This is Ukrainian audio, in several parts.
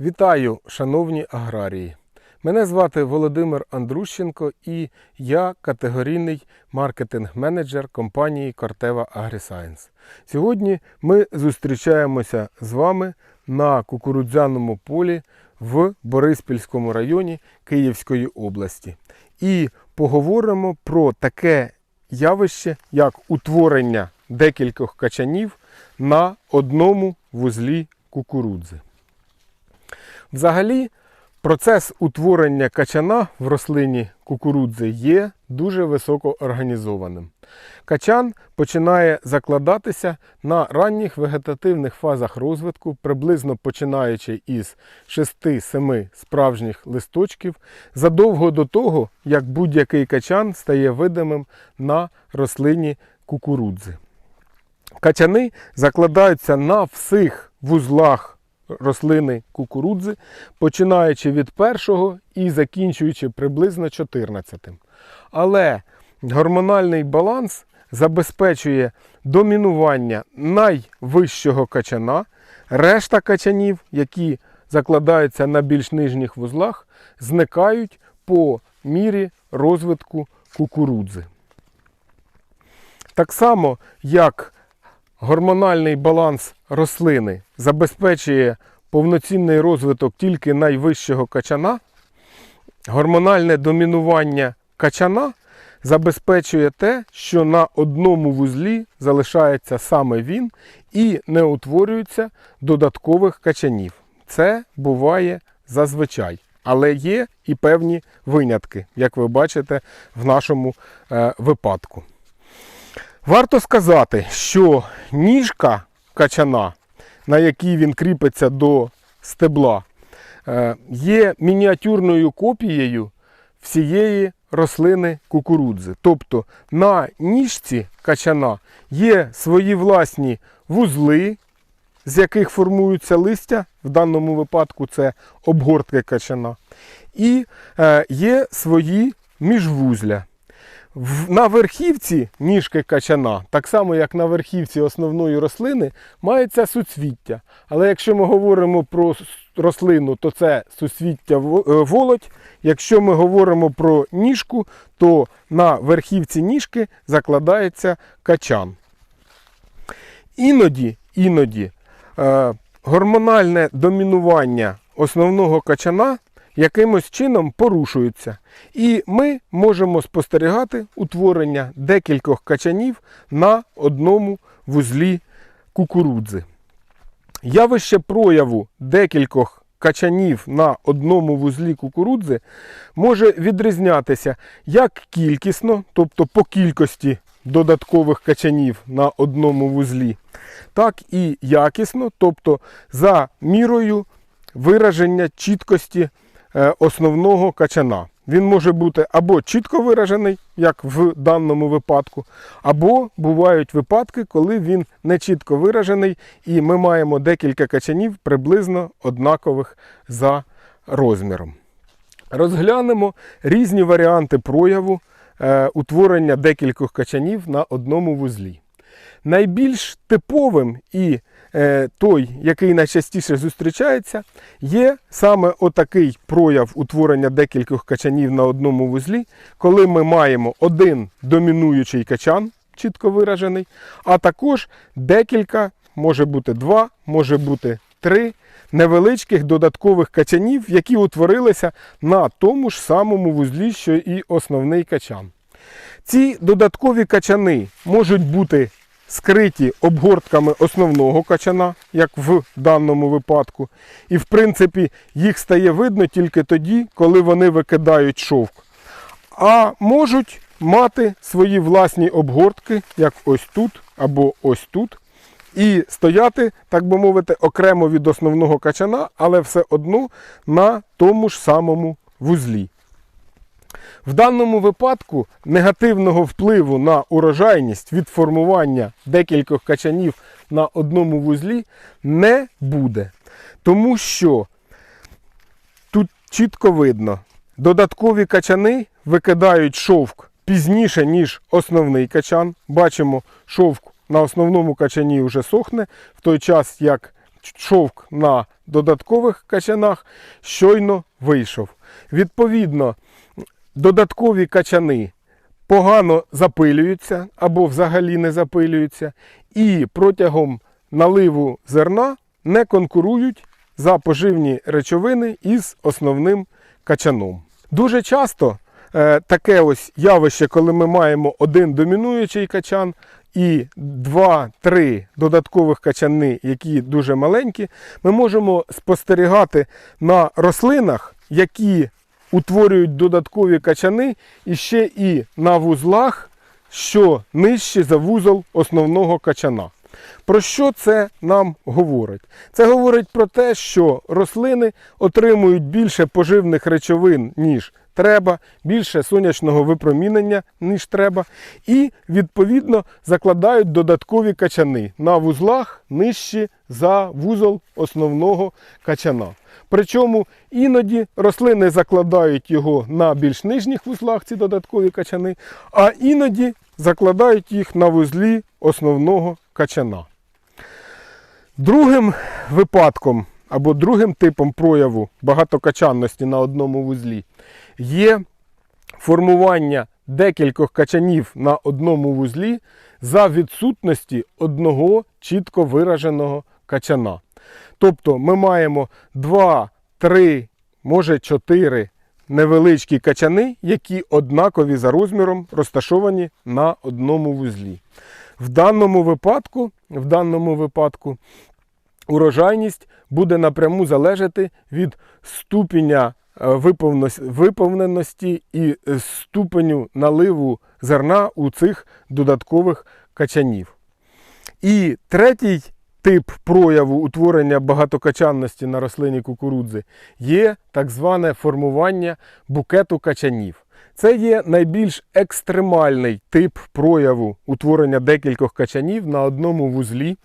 Вітаю, шановні аграрії! Мене звати Володимир Андрущенко і я категорійний маркетинг-менеджер компанії Кортева AgriScience. Сьогодні ми зустрічаємося з вами на кукурудзяному полі в Бориспільському районі Київської області. І поговоримо про таке явище, як утворення декількох качанів на одному вузлі кукурудзи. Взагалі, процес утворення качана в рослині кукурудзи є дуже високо організованим. Качан починає закладатися на ранніх вегетативних фазах розвитку, приблизно починаючи із 6-7 справжніх листочків, задовго до того, як будь-який качан стає видимим на рослині кукурудзи. Качани закладаються на всіх вузлах рослини кукурудзи, починаючи від першого і закінчуючи приблизно 14. Але гормональний баланс забезпечує домінування найвищого качана, решта качанів, які закладаються на більш нижніх вузлах, зникають по мірі розвитку кукурудзи. Так само, як гормональний баланс рослини забезпечує повноцінний розвиток тільки найвищого качана, гормональне домінування качана забезпечує те, що на одному вузлі залишається саме він і не утворюється додаткових качанів. Це буває зазвичай. Але є і певні винятки, як ви бачите в нашому е, випадку. Варто сказати, що ніжка качана, на якій він кріпиться до стебла, е, є мініатюрною копією всієї рослини кукурудзи. Тобто на ніжці качана є свої власні вузли, з яких формуються листя, в даному випадку це обгортки качана, і е, є свої міжвузля. На верхівці ніжки качана, так само як на верхівці основної рослини, мається суцвіття. Але якщо ми говоримо про рослину, то це суцвіття е, волоть. Якщо ми говоримо про ніжку, то на верхівці ніжки закладається качан. Іноді, іноді е, гормональне домінування основного качана якимось чином порушується. І ми можемо спостерігати утворення декількох качанів на одному вузлі кукурудзи. Явище прояву декількох качанів на одному вузлі кукурудзи може відрізнятися як кількісно, тобто по кількості додаткових качанів на одному вузлі, так і якісно, тобто за мірою вираження чіткості основного качана. Він може бути або чітко виражений, як в даному випадку, або бувають випадки, коли він не чітко виражений, і ми маємо декілька качанів приблизно однакових за розміром. Розглянемо різні варіанти прояву е, утворення декількох качанів на одному вузлі. Найбільш типовим і е, той, який найчастіше зустрічається, є саме отакий прояв утворення декількох качанів на одному вузлі, коли ми маємо один домінуючий качан, чітко виражений, а також декілька, може бути два, може бути три невеличких додаткових качанів, які утворилися на тому ж самому вузлі, що і основний качан. Ці додаткові качани можуть бути скриті обгортками основного качана, як в даному випадку. І в принципі їх стає видно тільки тоді, коли вони викидають шовк. А можуть мати свої власні обгортки, як ось тут або ось тут. І стояти, так би мовити, окремо від основного качана, але все одно на тому ж самому вузлі. В даному випадку негативного впливу на урожайність від формування декількох качанів на одному вузлі не буде. Тому що тут чітко видно, додаткові качани викидають шовк пізніше, ніж основний качан. Бачимо, шовк на основному качані вже сохне, в той час як шовк на додаткових качанах щойно вийшов. Відповідно, додаткові качани погано запилюються або взагалі не запилюються, і протягом наливу зерна не конкурують за поживні речовини із основним качаном. Дуже часто е, таке ось явище, коли ми маємо один домінуючий качан і два-три додаткових качани, які дуже маленькі, ми можемо спостерігати на рослинах, які утворюють додаткові качани і ще і на вузлах, що нижче за вузол основного качана. Про що це нам говорить? Це говорить про те, що рослини отримують більше поживних речовин, ніж треба, більше сонячного випромінення, ніж треба, і відповідно закладають додаткові качани на вузлах нижче за вузол основного качана. Причому іноді рослини закладають його на більш нижніх вузлах, ці додаткові качани, а іноді закладають їх на вузлі основного качана. Другим випадком або другим типом прояву багатокачанності на одному вузлі є формування декількох качанів на одному вузлі за відсутності одного чітко вираженого качана. Тобто ми маємо 2, 3, може 4 невеличкі качани, які однакові за розміром розташовані на одному вузлі. В даному випадку, в даному випадку урожайність буде напряму залежати від ступеня е, виповненості- і ступеню наливу зерна у цих додаткових качанів. І третій тип прояву утворення багатокачанності на рослині кукурудзи є так зване формування букету качанів. Це є найбільш екстремальний тип прояву утворення декількох качанів на одному вузлі,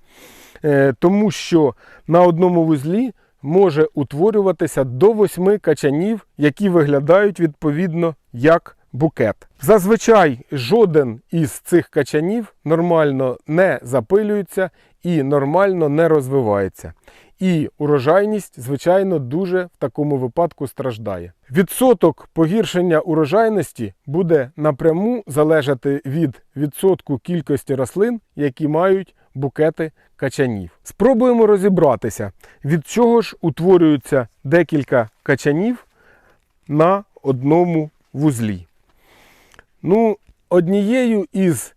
е, тому що на одному вузлі може утворюватися до восьми качанів, які виглядають відповідно як букет. Зазвичай жоден із цих качанів нормально не запилюється і нормально не розвивається. І урожайність, звичайно, дуже в такому випадку страждає. Відсоток погіршення урожайності буде напряму залежати від відсотку кількості рослин, які мають букети качанів. Спробуємо розібратися, від чого ж утворюються декілька качанів на одному вузлі. Ну, однією із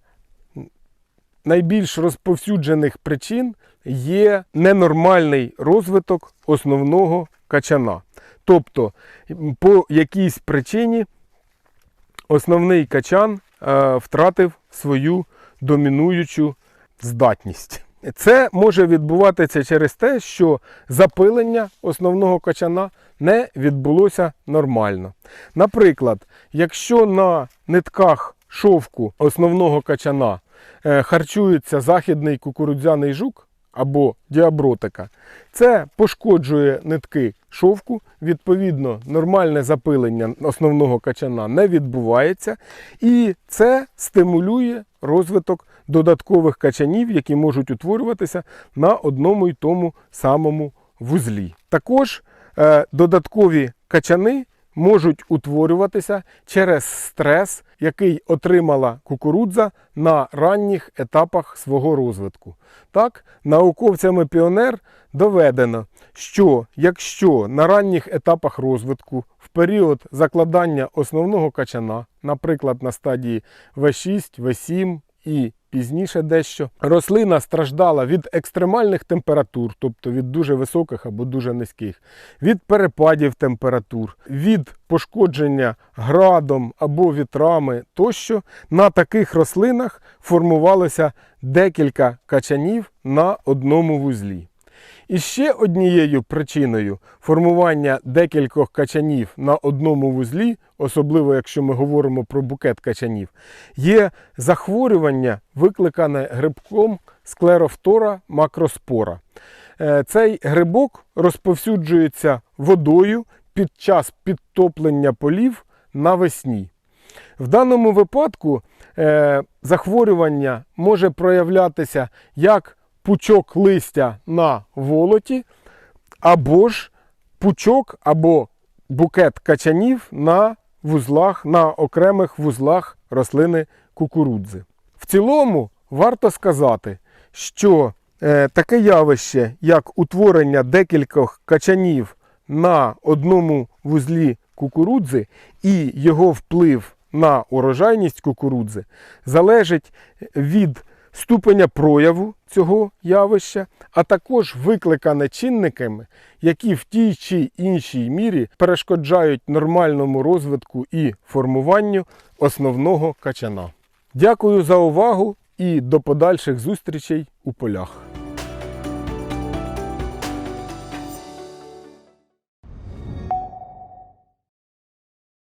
найбільш розповсюджених причин є ненормальний розвиток основного качана. Тобто, по якійсь причині основний качан е, втратив свою домінуючу здатність. Це може відбуватися через те, що запилення основного качана не відбулося нормально. Наприклад, якщо на нитках шовку основного качана е, харчується західний кукурудзяний жук або діабротика, це пошкоджує нитки шовку, відповідно, нормальне запилення основного качана не відбувається, і це стимулює розвиток додаткових качанів, які можуть утворюватися на одному й тому самому вузлі. Також е, додаткові качани можуть утворюватися через стрес, який отримала кукурудза на ранніх етапах свого розвитку. Так, науковцями Піонер доведено, що якщо на ранніх етапах розвитку в період закладання основного качана, наприклад, на стадії В6, В7 і пізніше дещо, рослина страждала від екстремальних температур, тобто від дуже високих або дуже низьких, від перепадів температур, від пошкодження градом або вітрами тощо, на таких рослинах формувалося декілька качанів на одному вузлі. І ще однією причиною формування декількох качанів на одному вузлі, особливо якщо ми говоримо про букет качанів, є захворювання, викликане грибком склерофтора макроспора. Е, Цей грибок розповсюджується водою під час підтоплення полів навесні. В даному випадку е, захворювання може проявлятися як пучок листя на волоті, або ж пучок або букет качанів на вузлах, на окремих вузлах рослини кукурудзи. В цілому варто сказати, що е, таке явище, як утворення декількох качанів на одному вузлі кукурудзи і його вплив на урожайність кукурудзи, залежить від ступеня прояву цього явища, а також викликане чинниками, які в тій чи іншій мірі перешкоджають нормальному розвитку і формуванню основного качана. Дякую за увагу і до подальших зустрічей у полях.